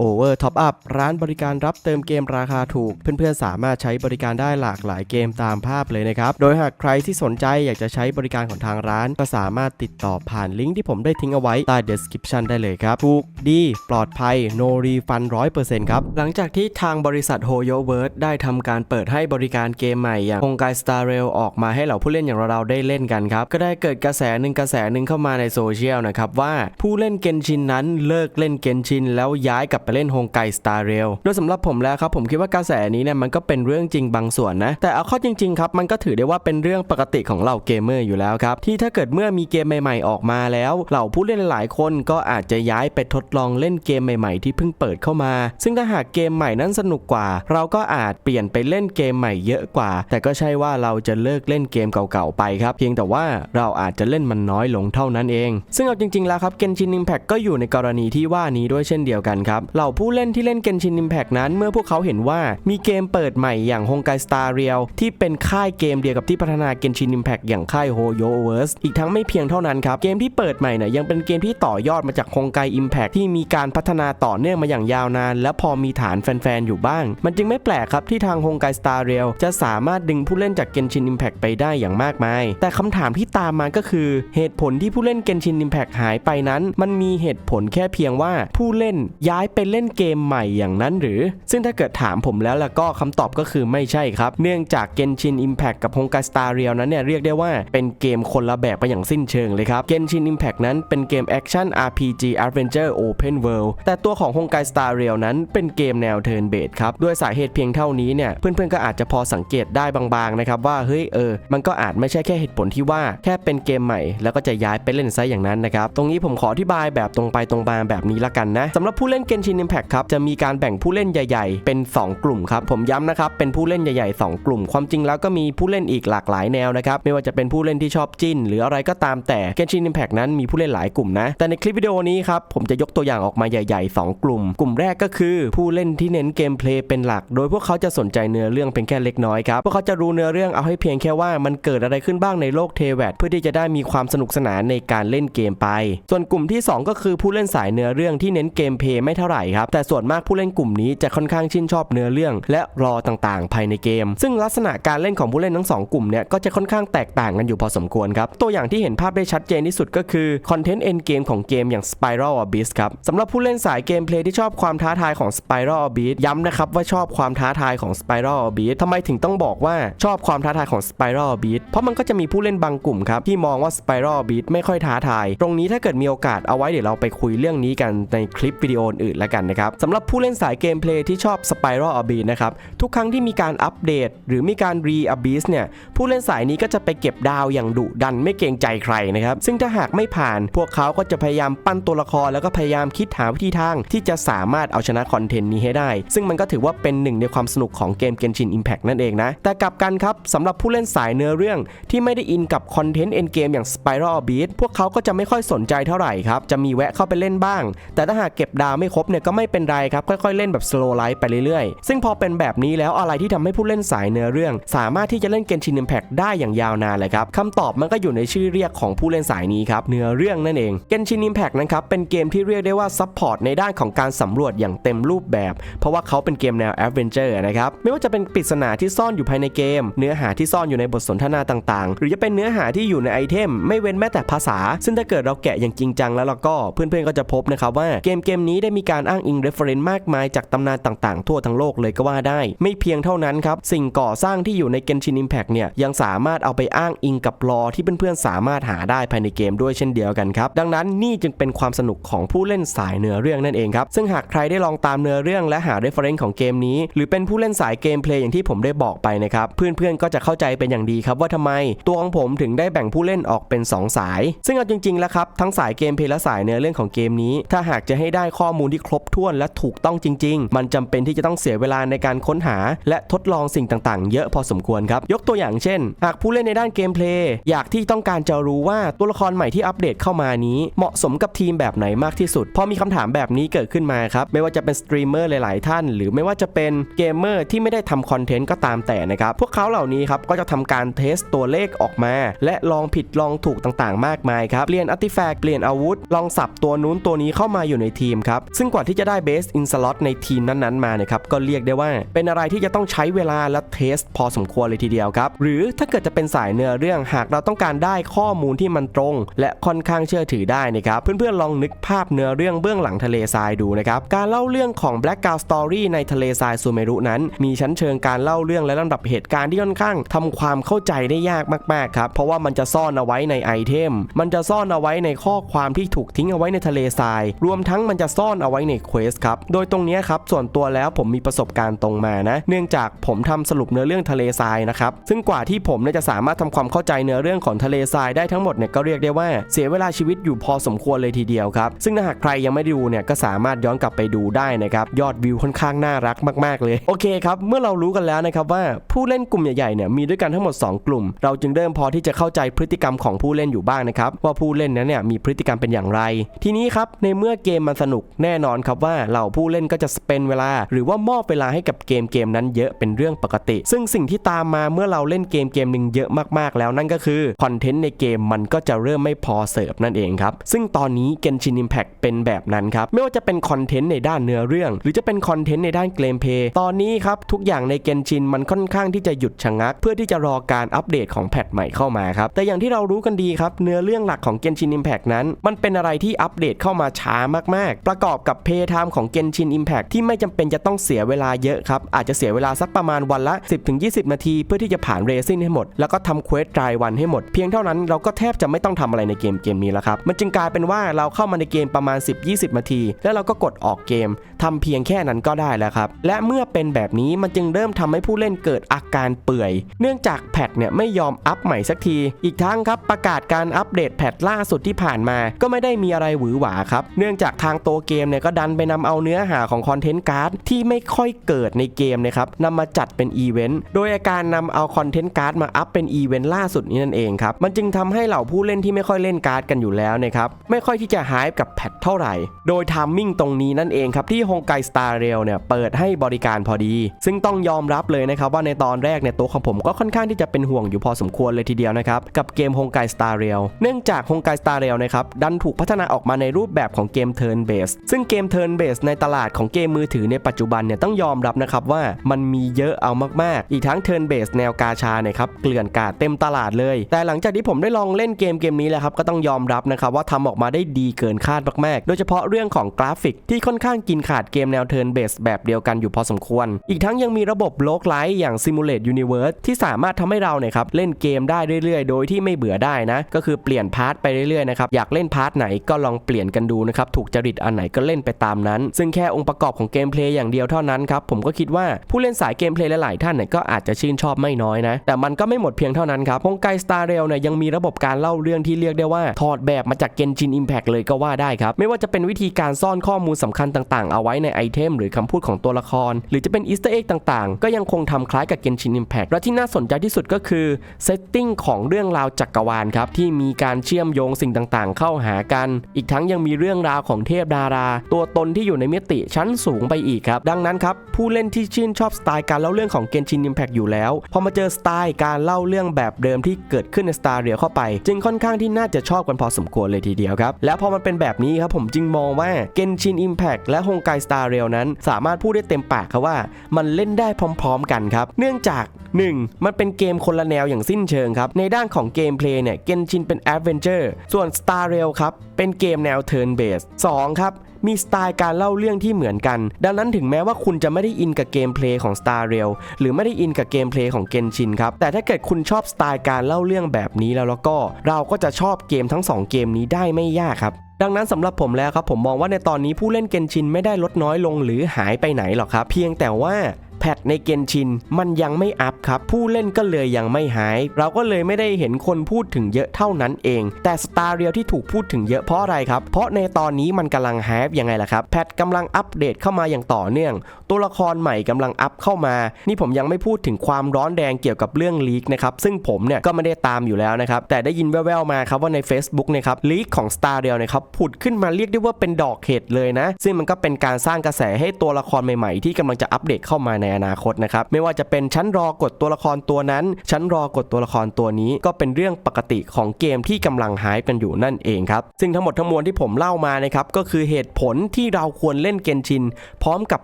Over Top Up ร้านบริการรับเติมเกมราคาถูก เพื่อนๆ สามารถใช้บริการได้หลากหลายเกมตามภาพเลยนะครับ โดยหากใครที่สนใจอยากจะใช้บริการของทางร้าน ก็สามารถติดต่อผ่านลิงก์ที่ผมได้ทิ้งเอาไว้ใต้ description ได้เลยครับ ถูกดีปลอดภัย no refund 100%ครับ หลังจากที่ทางบริษัท Hoyo World ได้ทำการเปิดให้บริการเกมใหม่อย่าง h o n g a i Star Rail ออกมาให้เหล่าผู้เล่นอย่างเราได้เล่นกันครับ ก็ได้เกิดกระแสหนึ่งกระแสหนึ่งเข้ามาในโซเชียลนะครับว่าผู้เล่นเกนชินนั้นเลิกเล่นเกนชินแล้วย้ายกลับไปเล่น h o n g a i Star Rail โดยสำหรับผมแล้วครับผมคิดว่ากระแสนี้เนี่ยมันก็เป็นเรื่องจริงบางส่วนนะ แต่เอาเข้อจริงๆครับมันก็ถือได้ว่าเป็นเรื่องปกติของเหล่าเกมเมอร์อยู่แล้วครับ ที่ถ้าเกิดเมื่อมีเกมใหม่ๆออกมาแล้ว เหล่าผู้เล่นหลายคนก็อาจจะย้ายไปทดลองเล่นเกมใหม่ๆที่เพิ่งเปิดเข้ามา ซึ่งถ้าหากเกมใหม่นั้นสนุกกว่า เราก็อาจเปลี่ยนไปเล่นเกมใหม่เยอะกว่า แต่ก็ใช่ว่าเราจะเลิกเล่นเกมเก่าๆไปครับ เพียงแต่ว่าเราอาจจะเล่นมันน้อยลงเท่านั้นเอง ซึ่งเอาจริงๆแล้วครับ Genshin Impact ก็อยู่ในกรณีที่ว่านี้ด้วยเช่นเดียวกันครับเหล่าผู้เล่นที่เล่น Genshin Impact นั้น เมื่อพวกเขาเห็นว่ามีเกมเปิดใหม่อย่าง Honkai Star Rail ที่เป็นค่ายเกมเดียวกับที่พัฒนา Genshin Impact อย่างค่าย Hoyoverse อีกทั้งไม่เพียงเท่านั้นครับ เกมที่เปิดใหม่เนี่ยยังเป็นเกมที่ต่อยอดมาจาก Honkai Impact ที่มีการพัฒนาต่อเนื่องมาอย่างยาวนาน และพอมีฐานแฟนๆอยู่บ้าง มันจึงไม่แปลกครับที่ทาง Honkai Star Rail จะสามารถดึงผู้เล่นจาก Genshin Impact ไปได้อย่างมากมาย แต่คำถามที่ตามมาก็คือเหตุผลที่ผู้เล่น Genshin Impact หายไปนั้น มันมีเหตุผลแค่เพียงว่าผู้เล่นย้ายไปเล่นเกมใหม่อย่างนั้นหรือ ซึ่งถ้าเกิดถามผมแล้วล่ะก็คำตอบก็คือไม่ใช่ครับ เนื่องจาก Genshin Impact กับ Honkai Star Rail นั้นเนี่ยเรียกได้ว่าเป็นเกมคนละแบบไปอย่างสิ้นเชิงเลยครับ Genshin Impact นั้นเป็นเกม Action RPG Adventure Open World แต่ตัวของ Honkai Star Rail นั้นเป็นเกมแนว Turn Based ครับ ด้วยสาเหตุเพียงเท่านี้เนี่ยเพื่อนๆก็อาจจะพอสังเกตได้บางๆนะครับว่าเฮ้ยเออมันก็อาจไม่ใช่แค่เหตุผลที่ว่าแค่เป็นเกมใหม่ แล้วก็จะย้ายไปเล่นไซะอย่างนั้นนะครับตรงนี้ผมขออธิบายแบบตรงไปตรงมาแบบนี้ละกันนะสำหรับผู้เล่น Genshin Impact ครับจะมีการแบ่งผู้เล่นใหญ่ ๆ เป็น 2 กลุ่มครับผมย้ำนะครับเป็นผู้เล่นใหญ่ๆ 2 กลุ่ม ความจริงแล้วก็มีผู้เล่นอีกหลากหลายแนวนะครับไม่ว่าจะเป็นผู้เล่นที่ชอบจิ้น หรืออะไรก็ตามแต่ Genshin Impact นั้นมีผู้เล่นหลายกลุ่มนะแต่ในคลิปวิดีโอนี้ครับผมจะยกตัวอย่างออกมาใหญ่ ๆ 2 กลุ่ม กลุ่มแรกก็คือผู้เล่นที่เน้นเกมเพลย์เป็นหลัก โดยพวกเขาจะสนใจเนื้อเรื่องเพียงแค่เล็กน้อยครับพวกเขาจะรู้เนื้อเรื่องเอาให้เพียงแค่ว่ามันเกิดอะไรขึ้นบ้างในโลกเทแวดเพื่อที่จะได้มีความสนุกสนานในการเล่นเกมไป ส่วนกลุ่มที่ 2 ก็คือผู้เล่นสายเนื้อเรื่องที่เน้นเกมเพลย์ไม่เท่าไหร่ครับแต่ส่วนมากผู้เล่นกลุ่มนี้จะค่อนข้างชื่นชอบเนื้อเรื่อง และรอต่างๆ ภายในเกม ซึ่งลักษณะการเล่นของผู้เล่นทั้งสองกลุ่มเนี่ยก็จะค่อนข้างแตกต่างกันอยู่พอสมควรครับตัวอย่างที่เห็นภาพได้ชัดเจนที่สุดก็คือคอนเทนต์เอนเกมของเกมอย่าง Spiral Abyss ครับสำหรับผู้เล่นสายเกมเพลย์ที่ชอบความท้าทายของ Spiral Abyss ย้ำนะครับว่าชอบความท้าทายของ Spiral Abyss ทำไมถึงต้องบอกว่าชอบความท้าทายของ Spiral Abyss เพราะมันก็จะมีผู้เล่นบางกลุ่มครับที่มองว่า Spiral Abyss ไม่ค่อยท้าทาย ตรงนี้ถ้าเกิดมีโอกาสเอาไว้เดี๋ยวเราไปคุยเรื่องนี้กันในคลิปวิดีโออื่นแล้วกันนะครับสำหรับผู้เล่นสายเกมเพลย์ที่ชอบ Spiral Abyss นะครับ ทุกครั้งที่มีการอัปเดต หรือมีการ re Abyss เนี่ย ผู้เล่นสายนี้ก็จะไปเก็บดาวอย่างดุดันไม่เกรงใจใครนะครับ ซึ่งถ้าหากไม่ผ่านพวกเขาก็จะพยายามปั้นตัวละครแล้วก็พยายามคิดหาวิธีทาง ที่จะสามารถเอาชนะคอนเทนต์นี้ให้ได้ ซึ่งมันก็ถือว่าเป็นหนึ่งในความสนุกของเกม Genshin Impact นั่นเองนะ แต่กลับกันครับสำหรับผู้เล่นสายเนื้อเรื่องที่ไม่ได้อินกับคอนเทนต์เอ็นเกมอย่าง Spiral Abyss พวกเขาก็จะไม่ค่อยสนใจเท่าไหร่ครับ จะมีแวะเข้าไปเล่นบ้าง แต่ถ้าหากเก็บดาวไม่ครบเนี่ยก็ไม่เป็นไรครับค่อยๆเล่นแบบ slow life ไปเรื่อยๆ ซึ่งพอเป็นแบบนี้แล้วอะไรที่ทำให้ผู้เล่นสายเนื้อเรื่อง สามารถที่จะเล่น Genshin Impact ได้อย่างยาวนานเลยครับคำตอบมันก็อยู่ในชื่อเรียกของผู้เล่นสายนี้ครับเนื้อเรื่องนั่นเอง Genshin Impact นะครับเป็นเกมที่เรียกได้ว่าซัพพอร์ตในด้านของการสำรวจอย่างเต็มรูปแบบ เพราะว่าเขาเป็นเกมแนว Adventure นะครับไม่ว่าจะเป็นปริศนาที่ซ่อนอยู่ภายในเกม เนื้อหาที่ซ่อนอยู่ในบทสนทนาต่างๆ หรือจะเป็นเนื้อหาที่อยู่ในไอเทม ไม่เว้นแม้แต่ภาษา ซึ่งถ้าเกิดเราแกะอย่างจริงจังแล้วเราก็เพื่อนๆก็จะพบนะครับว่าเกมเกมนี้ได้มีการอ้างอิง reference มากมายจากตำนานต่างๆ ทั่วทั้งโลกเลยก็ว่าได้ ไม่เพียงเท่านั้นครับ สิ่งก่อสร้างที่อยู่ใน Genshin Impact เนี่ยยังสามารถเอาไปอ้างอิงกับลอที่เพื่อนๆสามารถหาได้ภายในเกมด้วยเช่นเดียวกันครับ ดังนั้นนี่จึงเป็นความสนุกของผู้เล่นสายเนื้อเรื่องนั่นเองครับ ซึ่งหากใครได้ลองตามเนื้อเรื่องและหา reference ของเกมนี้ หรือเป็นผู้เล่นสายเกมเพลย์อย่างที่ผมได้บอกไปนะครับเพื่อนๆก็จะเข้าใจเป็นอย่างดีครับว่าทำไม ตัวของผมถึงได้แบ่งผู้เล่นออกเป็น 2 สาย ซึ่งเอาจริงๆแล้วครับทั้งสายเกมเพลย์และสายเนื้อเรื่องของเกมนี้ ถ้าหากจะให้ได้ข้อมูลที่ครรบถ้วนและถูกต้องจริง ๆ มันจำเป็นที่จะต้องเสียเวลาในการค้นหา และทดลองสิ่งต่างๆ เยอะพอสมควรครับ ยกตัวอย่างเช่น หากผู้เล่นในด้านเกมเพลย์อยากที่ต้องการจะรู้ว่าตัวละครใหม่ที่อัปเดตเข้ามานี้ เหมาะสมกับทีมแบบไหนมากที่สุด พอมีคำถามแบบนี้เกิดขึ้นมาครับไม่ว่าจะเป็นสตรีมเมอร์หลาย ๆ ท่าน หรือไม่ว่าจะเป็นเกมเมอร์ที่ไม่ได้ทำคอนเทนต์ก็ตามแต่นะครับพวกเขาเหล่านี้ครับก็จะทำการเทสตัวเลขออกมา และลองผิดลองถูกต่างๆ มากมายครับเปลี่ยนอาร์ติแฟกต์เปลี่ยนอาวุธ ลองสับตัวนู้นตัวนี้เข้ามาอยู่ในทีมครับซึ่งกว่าอนที่จะได้เบสอินสล็อตในทีมนั้นๆมาเนี่ยครับก็เรียกได้ว่า เป็นอะไรที่จะต้องใช้เวลาและเทสพอสมควรเลยทีเดียวครับ หรือถ้าเกิดจะเป็นสายเนื้อเรื่องหากเราต้องการได้ข้อมูลที่มันตรง และค่อนข้างเชื่อถือได้นะครับเพื่อนๆลองนึกภาพเนื้อเรื่องเบื้องหลังทะเลทรายดูนะครับการเล่าเรื่องของ Black g o u t Story ในทะเลทรายซูเมรุนั้น มีชั้นเชิงการเล่าเรื่องและลำดับเหตุการณ์ที่ค่อนข้างทำความเข้าใจได้ยากมากๆครับเพราะว่ามันจะซ่อนเอาไว้ในไอเทมมันจะซ่อนเอาไว้ในข้อความที่ถูกทิ้งเอาไว้ในทะเลทราย รวมทั้งมันจะซ่อนเอาไว้ในเควสครับ โดยตรงนี้ครับ ส่วนตัวแล้วผมมีประสบการณ์ตรงมานะ เนื่องจากผมทำสรุปเนื้อเรื่องทะเลทรายนะครับ ซึ่งกว่าที่ผมเนี่ยจะสามารถทำความเข้าใจเนื้อเรื่องของทะเลทรายได้ทั้งหมดเนี่ยก็เรียกได้ว่าเสียเวลาชีวิตอยู่พอสมควรเลยทีเดียวครับ ซึ่งถ้าหากใครยังไม่ด้ดูเนี่ยก็สามารถย้อนกลับไปดูได้นะครับยอดวิวค่อนข้างน่ารักมาก ๆ เลยโอเคครับเมื่อเรารู้กันแล้วนะครับว่าผู้เล่นกลุ่มใหญ่ๆเนี่ยมีด้วยกันทั้งหมด 2 กลุ่ม เราจึงเริ่มพอที่จะเข้าใจพฤติกรรมของผู้เล่นอยู่บ้างนะครับว่าผู้เล่นนั้นเนี่ยมีพฤติกรรมเป็นอย่างไร ทีนี้ครับในเมื่อเกมมันสนุกแน่นอนครับว่าเหล่าผู้เล่นก็จะสเปนเวลา หรือว่ามอบเวลาให้กับเกมเกมนั้นเยอะเป็นเรื่องปกติ ซึ่งสิ่งที่ตามมาเมื่อเราเล่นเกมเกมหนึ่งเยอะมากๆ แล้วนั่นก็คือคอนเทนต์ในเกมมันก็จะเริ่มไม่พอเสิร์ฟนั่นเองครับ ซึ่งตอนนี้ Genshin Impact เป็นแบบนั้นครับ ไม่ว่าจะเป็นคอนเทนต์ในด้านเนื้อเรื่อง หรือจะเป็นคอนเทนต์ในด้านเกมเพย์ตอนนี้ครับ ทุกอย่างใน Genshin มันค่อนข้างที่จะหยุดชะงัก เพื่อที่จะรอการอัปเดตของแพทใหม่เข้ามาครับ แต่อย่างที่เรารู้กันดีครับ เนื้อเรื่องหลักของ Genshin Impact นั้น มันเป็นอะไรที่อัปเดตเข้ามาช้ามากๆ ประกอบกับเพย์ไทม์ของ Genshin Impact ที่ไม่จำเป็นจะต้องเสียเวลาเยอะครับ อาจจะเสียเวลาสักประมาณวันละ 10-20 นาทีเพื่อที่จะผ่านเรซินให้หมด แล้วก็ทำเควสรายวันให้หมด เพียงเท่านั้นเราก็แทบจะไม่ต้องทำอะไรในเกมเกมนี้แล้วครับ มันจึงกลายเป็นว่าเราเข้ามาในเกมประมาณ 10-20 นาที แล้วเราก็กดออกเกมทำเพียงแค่นั้นก็ได้แล้วครับและเมื่อเป็นแบบนี้มันจึงเริ่มทำให้ผู้เล่นเกิดอาการเปื่อย เนื่องจากแพทเนี่ยไม่ยอมอัปใหม่สักที อีกทั้งครับประกาศการอัปเดตแพทล่าสุดที่ผ่านมา ก็ไม่ได้มีอะไรหวือหวาครับ เนื่องจากทางตัวเกมเนี่ยก็ดันไปนำเอาเนื้อหาของคอนเทนต์การ์ดที่ไม่ค่อยเกิดในเกมนะครับนำมาจัดเป็นอีเวนต์โดยอาการนำเอาคอนเทนต์การ์ดมาอัพเป็นอีเวนต์ล่าสุดนี้นั่นเองครับมันจึงทำให้เหล่าผู้เล่นที่ไม่ค่อยเล่นการ์ดกันอยู่แล้วนะครับไม่ค่อยที่จะหายกับแพทเท่าไหร่ โดยทามมิ่งตรงนี้นั่นเองครับที่ฮงไกสตาร์เรลเนี่ยเปิดให้บริการพอดี ซึ่งต้องยอมรับเลยนะครับว่าในตอนแรกเนี่ยตัวของผมก็ค่อนข้างที่จะเป็นห่วงอยู่พอสมควรเลยทีเดียวนะครับกับเกมฮงไกสตาร์เรลเนื่องจากฮงไกสตาร์เรลนะครับดันถูกพัฒนาออกมาในรูปแบบของเกม Turn Based ซึ่งเกม Turn Based ในตลาดของเกมมือถือในปัจจุบันเนี่ยต้องยอมรับนะครับว่ามันมีเยอะเอามากๆ อีกทั้ง turn base แนวกาชาเนี่ยครับเกลื่อนกาดเต็มตลาดเลย แต่หลังจากที่ผมได้ลองเล่นเกมเกมนี้แหละครับก็ต้องยอมรับนะครับว่าทำออกมาได้ดีเกินคาดมากๆ โดยเฉพาะเรื่องของกราฟิกที่ค่อนข้างกินขาดเกมแนว turn base แบบเดียวกันอยู่พอสมควร อีกทั้งยังมีระบบโลกไลท์อย่าง Simulate Universe ที่สามารถทำให้เราเนี่ยครับเล่นเกมได้เรื่อยๆ โดยที่ไม่เบื่อได้นะ ก็คือเปลี่ยนพาร์ทไปเรื่อยๆนะครับอยากเล่นพาร์ทไหนก็ลองเปลี่ยนกันดูนะครับถูกจริตอันไหนก็เล่นไปตามนั้น ซึ่งแค่องค์ประกอบของเกมเพลย์อย่างเดียวเท่านั้นครับผมก็คิดว่าผู้เล่นสายเกมเพลย์หลาย ๆ ท่านเนี่ยก็อาจจะชื่นชอบไม่น้อยนะ แต่มันก็ไม่หมดเพียงเท่านั้นครับฮงไกสตาร์เรลเนี่ยยังมีระบบการเล่าเรื่องที่เรียกได้ว่าถอดแบบมาจากเกนจินอิมแพกเลยก็ว่าได้ครับ ไม่ว่าจะเป็นวิธีการซ่อนข้อมูลสำคัญต่าง ๆ เอาไว้ในไอเทมหรือคำพูดของตัวละคร หรือจะเป็นอีสเตอร์เอ็กต่าง ๆ ก็ยังคงทำคล้ายกับเกนชินอิมแพกและที่น่าสนใจที่สุดก็คือเซตติ้งของเรื่องราวจักรวาลครับที่มีการเชื่อมโยงสิ่งต่าง ๆ เข้าหากัน อีกทั้งยังมีเรื่องราวของเทพดารา ตัวตนที่อยู่ในมิติชั้นสูงไปอีกครับ ดังนั้นครับ ผู้เล่นที่ชื่นชอบสไตล์การเล่าเรื่องของเกนชินอิมแพกอยู่แล้ว พอมาเจอสไตล์การเล่าเรื่องแบบเดิมที่เกิดขึ้นในสตาร์เรียเข้าไป จึงค่อนข้างที่น่าจะชอบกันพอสมควรเลยทีเดียวครับ แล้วพอมันเป็นแบบนี้ครับผมจึงมองว่าเกนชินอิมแพกและฮงไกสตาร์เรียนั้น สามารถพูดได้เต็มปากครับว่า มันเล่นได้พร้อม ๆ กันครับเนื่องจาก 1. มันเป็นเกมคนละแนวอย่างสิ้นเชิงครับ ในด้านของเกมเพลย์เนี่ยเกนชินเป็นแอดเวนเจอร์ส่วน Star Rail ครับ เป็นเกมแนว Turn Based 2. ครับ มีสไตล์การเล่าเรื่องที่เหมือนกัน ดังนั้นถึงแม้ว่าคุณจะไม่ได้อินกับเกมเพลย์ของ Star Rail หรือไม่ได้อินกับเกมเพลย์ของเกนชินครับ แต่ถ้าเกิดคุณชอบสไตล์การเล่าเรื่องแบบนี้แล้วแล้วก็ เราก็จะชอบเกมทั้ง 2 เกมนี้ได้ไม่ยากครับดังนั้นสำหรับผมแล้วครับผมมองว่าในตอนนี้ผู้เล่นเกนชินไม่ได้ลดน้อยลงหรือหายไปไหนหรอกครับ เพียงแต่ว่าแพทในเกนชินมันยังไม่อัพครับ ผู้เล่นก็เลยยังไม่หาย เราก็เลยไม่ได้เห็นคนพูดถึงเยอะเท่านั้นเอง แต่สตาร์เรียลที่ถูกพูดถึงเยอะเพราะอะไรครับ เพราะในตอนนี้มันกำลังแฮปยังไงล่ะครับ แพทกำลังอัปเดตเข้ามาอย่างต่อเนื่อง ตัวละครใหม่กำลังอัพเข้ามา นี่ผมยังไม่พูดถึงความร้อนแรงเกี่ยวกับเรื่องลีกนะครับซึ่งผมเนี่ยก็ไม่ได้ตามอยู่แล้วนะครับแต่ได้ยินแว่วๆมาครับว่าใน Facebook นะครับลีกของ Star r a i l นะครับผุดขึ้นมาเรียกได้ว่าเป็นดอกเห็ดเลยนะ ซึ่งมันก็เป็นการสร้างกระแสให้ตัวละครใหม่ๆ ที่กำลังจะอัปเดตเข้ามาในอนาคตนะครับไม่ว่าจะเป็นชั้นรอกดตัวละครตัวนั้น ชั้นรอกดตัวละครตัวนี้ก็เป็นเรื่องปกติของเกมที่กำลังหายกันอยู่นั่นเองครับซึ่งทั้งหมดทั้งมวลที่ผมเล่ามานะครับก็คือเหตุผลที่เราควรเล่นเกนชิน พร้อมกับ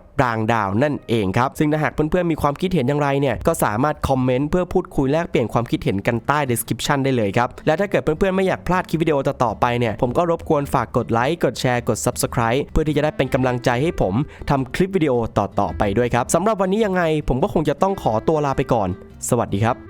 รางดาวนั่นเองครับ ซึ่งถ้าหากเพื่อนๆมีความคิดเห็นอย่างไรเนี่ยก็สามารถคอมเมนต์เพื่อพูดคุยแลกเปลี่ยนความคิดเห็นกันใต้ description ได้เลยครับ และถ้าเกิดเพื่อนๆไม่อยากพลาดคลิปวิดีโอต่อๆไปเนี่ยผมก็รบกวนฝากกดไลค์กดแชร์กด subscribe เพื่อที่จะได้เป็นกำลังใจให้ผมทำคลิปวิดีโอต่อๆไปด้วยครับสำหรับวันนี้ยังไงผมก็คงจะต้องขอตัวลาไปก่อน สวัสดีครับ